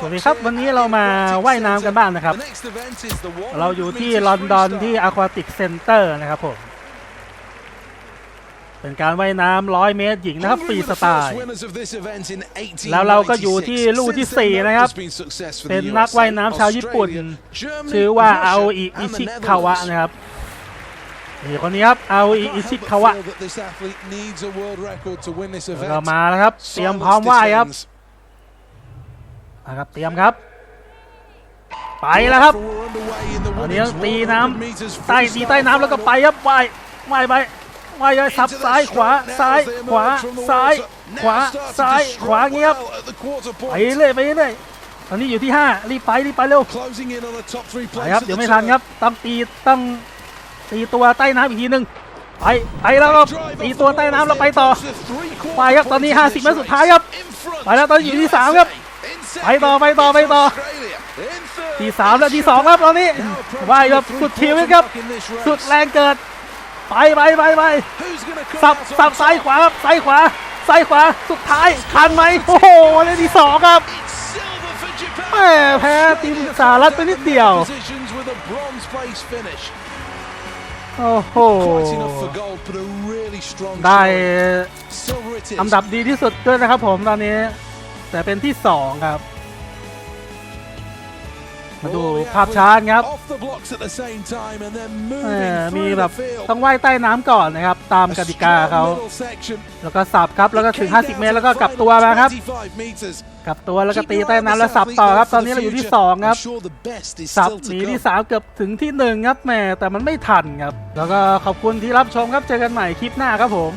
สวัสดีครับ วันนี้เรามาว่ายน้ำกันบ้างนะครับ เราอยู่ที่ลอนดอนที่อควาติกเซ็นเตอร์นะครับผม เป็นการว่ายน้ำร้อยเมตรหญิงนะครับฟรีสไตล์ แล้วเราก็อยู่ที่ลู่ที่สี่นะครับ เป็นนักว่ายน้ำชาวญี่ปุ่น ชื่อว่าอาโออิอิชิคาวะนะครับนี่คนนี้ครับอาโออิอิชิคาวะแล้วก็มาแล้วครับ เตรียมพร้อมว่ายครับ นะครับเตรียมครับ ไปแล้วครับตอนนี้ตีน้ำใต้ตีใต้น้ำแล้วก็ไปครับว่ายว่ายไปว่ไปสับซ้ายขวาซ้ายขวาซ้ายขวาซ้ายขวาเงี้ยครับไปเรื่อยไปเรื่อยตอนนี้อยู่ที่ห้ารีบไปรีบไปเร็วไปครับเดี๋ยวไม่ทันครับต้องตีต้องตีตัวใต้น้ำอีกทีหนึ่งไปไปแล้วก็ตีตัวใต้น้ำแล้วไปต่อไปครับตอนนี้ 50เมตรสุดท้ายครับไปแล้วตอนอยู่ที่สามครับ ไปต่อไปต่อไปต่อที่สามและที่สองครับตอนนี้ว่ายแบบสุดชีวิตครับ สุดแรงเกิด ไปไปไปไปสับสับซ้ายขวาครับซ้ายขวาซ้ายขวาสุดท้ายทันไหมโอ้โหเลยที่สองครับแม่แพ้ทีมสหรัฐไปนิดเดียว โอ้โห ได้อันดับดีที่สุดด้วยนะครับผมตอนนี้ แต่เป็นที่สองครับ มาดูภาพช้าครับเออมีแบบต้องว่ายใต้น้ำก่อนนะครับ ตามกติกาเขาแล้วก็สับครับแล้วก็ถึง 50 เมตร แล้วก็กลับตัวมาครับกลับตัวแล้วก็ตีใต้น้ำแล้วสับต่อครับ ตอนนี้เราอยู่ที่ 2 ครับสับหนีที่ 3 เกือบถึงที่ 1 ครับแหม่แต่มันไม่ทันครับ แล้วก็ขอบคุณที่รับชมครับเจอกันใหม่คลิปหน้าครับผม